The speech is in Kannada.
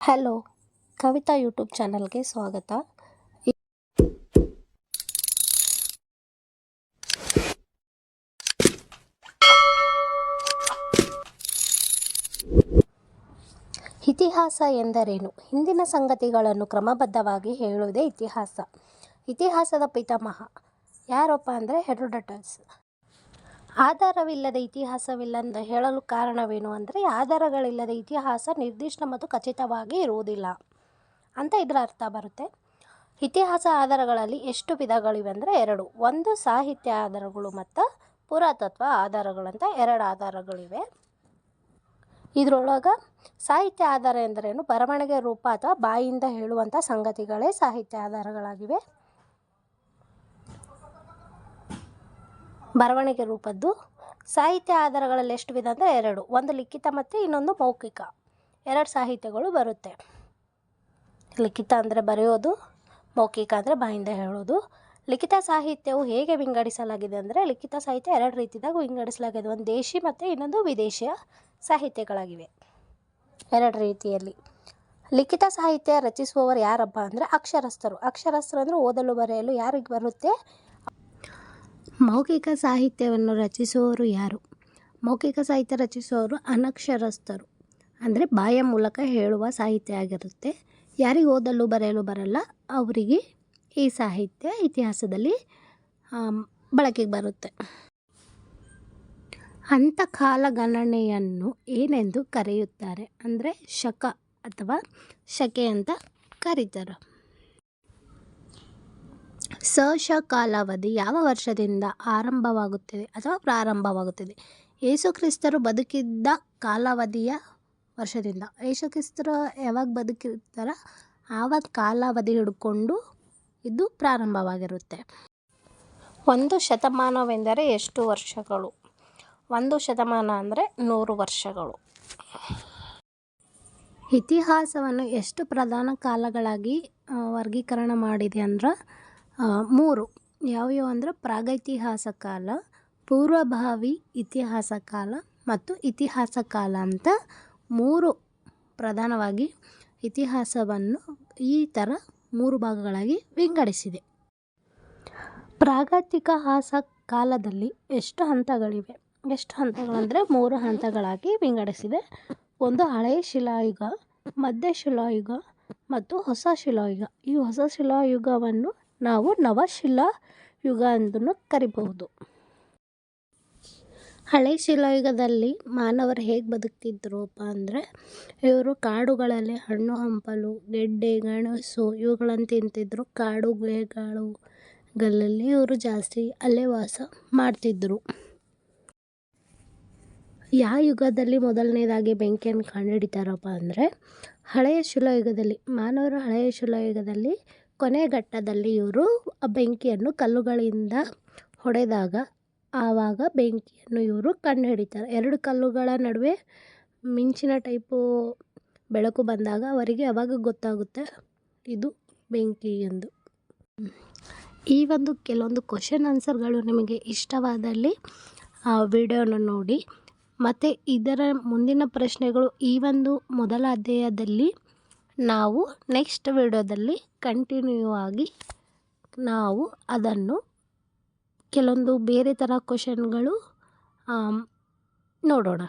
ಹಲೋ, ಕವಿತಾ ಯೂಟ್ಯೂಬ್ ಚಾನಲ್ಗೆ ಸ್ವಾಗತ. ಇತಿಹಾಸ ಎಂದರೇನು? ಹಿಂದಿನ ಸಂಗತಿಗಳನ್ನು ಕ್ರಮಬದ್ಧವಾಗಿ ಹೇಳುವುದೇ ಇತಿಹಾಸ. ಇತಿಹಾಸದ ಪಿತಾಮಹ ಯಾರಪ್ಪ ಅಂದರೆ ಹೆರೋಡಟಸ್. ಆಧಾರವಿಲ್ಲದ ಇತಿಹಾಸವಿಲ್ಲ ಎಂದು ಹೇಳಲು ಕಾರಣವೇನು ಅಂದರೆ, ಆಧಾರಗಳಿಲ್ಲದ ಇತಿಹಾಸ ನಿರ್ದಿಷ್ಟ ಮತ್ತು ಖಚಿತವಾಗಿ ಇರುವುದಿಲ್ಲ ಅಂತ ಇದರ ಅರ್ಥ ಬರುತ್ತೆ. ಇತಿಹಾಸ ಆಧಾರಗಳಲ್ಲಿ ಎಷ್ಟು ವಿಧಗಳಿವೆ ಅಂದರೆ ಎರಡು. ಒಂದು ಸಾಹಿತ್ಯ ಆಧಾರಗಳು ಮತ್ತು ಪುರಾತತ್ವ ಆಧಾರಗಳಂತ ಎರಡು ಆಧಾರಗಳಿವೆ. ಇದರೊಳಗೆ ಸಾಹಿತ್ಯ ಆಧಾರ ಎಂದರೇನು? ಬರವಣಿಗೆ ರೂಪ ಅಥವಾ ಬಾಯಿಂದ ಹೇಳುವಂಥ ಸಂಗತಿಗಳೇ ಸಾಹಿತ್ಯ ಆಧಾರಗಳಾಗಿವೆ. ಬರವಣಿಗೆ ರೂಪದ್ದು. ಸಾಹಿತ್ಯ ಆಧಾರಗಳಲ್ಲಿ ಎಷ್ಟು ವಿಧ ಅಂದರೆ ಎರಡು. ಒಂದು ಲಿಖಿತ ಮತ್ತು ಇನ್ನೊಂದು ಮೌಖಿಕ. ಎರಡು ಸಾಹಿತ್ಯಗಳು ಬರುತ್ತೆ. ಲಿಖಿತ ಅಂದರೆ ಬರೆಯೋದು, ಮೌಖಿಕ ಅಂದರೆ ಬಾಯಿಂದ ಹೇಳೋದು. ಲಿಖಿತ ಸಾಹಿತ್ಯವು ಹೇಗೆ ವಿಂಗಡಿಸಲಾಗಿದೆ ಅಂದರೆ ಲಿಖಿತ ಸಾಹಿತ್ಯ ಎರಡು ರೀತಿದಾಗ ವಿಂಗಡಿಸಲಾಗಿದೆ. ಒಂದು ದೇಶಿ ಮತ್ತು ಇನ್ನೊಂದು ವಿದೇಶಿಯ ಸಾಹಿತ್ಯಗಳಾಗಿವೆ. ಎರಡು ರೀತಿಯಲ್ಲಿ. ಲಿಖಿತ ಸಾಹಿತ್ಯ ರಚಿಸುವವರು ಯಾರಪ್ಪ ಅಂದರೆ ಅಕ್ಷರಸ್ಥರು. ಅಕ್ಷರಸ್ಥರು ಅಂದರೆ ಓದಲು ಬರೆಯಲು ಯಾರಿಗೆ ಬರುತ್ತೆ? ಮೌಖಿಕ ಸಾಹಿತ್ಯವನ್ನು ರಚಿಸುವವರು ಯಾರು? ಮೌಖಿಕ ಸಾಹಿತ್ಯ ರಚಿಸುವವರು ಅನಕ್ಷರಸ್ಥರು. ಅಂದರೆ ಬಾಯ ಮೂಲಕ ಹೇಳುವ ಸಾಹಿತ್ಯ ಆಗಿರುತ್ತೆ. ಯಾರಿಗೆ ಓದಲು ಬರೆಯಲು ಬರಲ್ಲ, ಅವರಿಗೆ ಈ ಸಾಹಿತ್ಯ ಇತಿಹಾಸದಲ್ಲಿ ಬಳಕೆಗೆ ಬರುತ್ತೆ. ಅಂಥ ಕಾಲಗಣನೆಯನ್ನು ಏನೆಂದು ಕರೆಯುತ್ತಾರೆ? ಅಂದರೆ ಶಕ ಅಥವಾ ಶಕೆ ಅಂತ ಕರೀತಾರೆ. ಸಶ ಕಾಲಾವಧಿ ಯಾವ ವರ್ಷದಿಂದ ಆರಂಭವಾಗುತ್ತದೆ ಅಥವಾ ಪ್ರಾರಂಭವಾಗುತ್ತದೆ? ಯೇಸುಕ್ರಿಸ್ತರು ಬದುಕಿದ್ದ ಕಾಲಾವಧಿಯ ವರ್ಷದಿಂದ. ಯೇಸುಕ್ರಿಸ್ತರು ಯಾವಾಗ ಬದುಕಿರ್ತಾರ? ಆವಾಗ ಕಾಲಾವಧಿ ಹಿಡ್ಕೊಂಡು ಇದು ಪ್ರಾರಂಭವಾಗಿರುತ್ತೆ. ಒಂದು ಶತಮಾನವೆಂದರೆ ಎಷ್ಟು ವರ್ಷಗಳು? ಒಂದು ಶತಮಾನ ಅಂದರೆ ನೂರು ವರ್ಷಗಳು. ಇತಿಹಾಸವನ್ನು ಎಷ್ಟು ಪ್ರಧಾನ ಕಾಲಗಳಾಗಿ ವರ್ಗೀಕರಣ ಮಾಡಿದೆ ಅಂದ್ರೆ ಮೂರು. ಯಾವ್ಯಾವ ಅಂದ್ರೆ ಪ್ರಾಗೈತಿಹಾಸ ಕಾಲ, ಪೂರ್ವಭಾವಿ ಇತಿಹಾಸ ಕಾಲ ಮತ್ತು ಇತಿಹಾಸ ಕಾಲ ಅಂತ ಮೂರು ಪ್ರಧಾನವಾಗಿ ಇತಿಹಾಸವನ್ನು ಈ ಥರ ಮೂರು ಭಾಗಗಳಾಗಿ ವಿಂಗಡಿಸಿದೆ. ಪ್ರಾಗೈತಿಹಾಸ ಕಾಲದಲ್ಲಿ ಎಷ್ಟು ಹಂತಗಳಿವೆ? ಎಷ್ಟು ಹಂತಗಳಂದರೆ ಮೂರು ಹಂತಗಳಾಗಿ ವಿಂಗಡಿಸಿದೆ. ಒಂದು ಹಳೆಯ ಶಿಲಾಯುಗ ಮಧ್ಯ ಶಿಲಾಯುಗ ಮತ್ತು ಹೊಸ ಶಿಲಾಯುಗ. ಈ ಹೊಸ ಶಿಲಾಯುಗವನ್ನು ನಾವು ನವಶಿಲಾಯುಗ ಎಂದನ್ನು ಕರಿಬಹುದು. ಹಳೆ ಶಿಲಾಯುಗದಲ್ಲಿ ಮಾನವರು ಹೇಗೆ ಬದುಕ್ತಿದ್ರಪ್ಪ ಅಂದರೆ, ಇವರು ಕಾಡುಗಳಲ್ಲಿ ಹಣ್ಣು, ಹಂಪಲು, ಗೆಡ್ಡೆ, ಗೆಣಸು ಇವುಗಳನ್ನು ತಿಂತಿದ್ರು. ಕಾಡು ಗುಹೆಗಳಲ್ಲಿ ಇವರು ಜಾಸ್ತಿ ಅಲ್ಲೇ ವಾಸ ಮಾಡ್ತಿದ್ದರು ಯಾವ ಯುಗದಲ್ಲಿ ಮೊದಲನೇದಾಗಿ ಬೆಂಕಿಯನ್ನು ಕಂಡುಹಿಡಿತಾರಪ್ಪ ಅಂದರೆ, ಹಳೆಯ ಶಿಲಾಯುಗದಲ್ಲಿ ಮಾನವರು ಹಳೆಯ ಶಿಲಾಯುಗದಲ್ಲಿ ಕೊನೆ ಘಟ್ಟದಲ್ಲಿ ಇವರು ಆ ಬೆಂಕಿಯನ್ನು ಕಲ್ಲುಗಳಿಂದ ಹೊಡೆದಾಗ ಆವಾಗ ಬೆಂಕಿಯನ್ನು ಇವರು ಕಂಡುಹಿಡಿತಾರೆ ಎರಡು ಕಲ್ಲುಗಳ ನಡುವೆ ಮಿಂಚಿನ ಟೈಪು ಬೆಳಕು ಬಂದಾಗ ಅವರಿಗೆ ಅವಾಗ ಗೊತ್ತಾಗುತ್ತೆ ಇದು ಬೆಂಕಿ ಎಂದು. ಈ ಒಂದು ಕೆಲವೊಂದು ಕ್ವಶನ್ ಆನ್ಸರ್ಗಳು ನಿಮಗೆ ಇಷ್ಟವಾದಲ್ಲಿ, ಆ ವಿಡಿಯೋನ ನೋಡಿ. ಮತ್ತು ಇದರ ಮುಂದಿನ ಪ್ರಶ್ನೆಗಳು ಈ ಒಂದು ಮೊದಲ ಅಧ್ಯಾಯದಲ್ಲಿ ನಾವು ನೆಕ್ಸ್ಟ್ ವಿಡಿಯೋದಲ್ಲಿ ಕಂಟಿನ್ಯೂ ಆಗಿ ನಾವು ಅದನ್ನು ಕೆಲವೊಂದು ಬೇರೆ ಥರ ಕ್ವಶನ್ಗಳು ನೋಡೋಣ.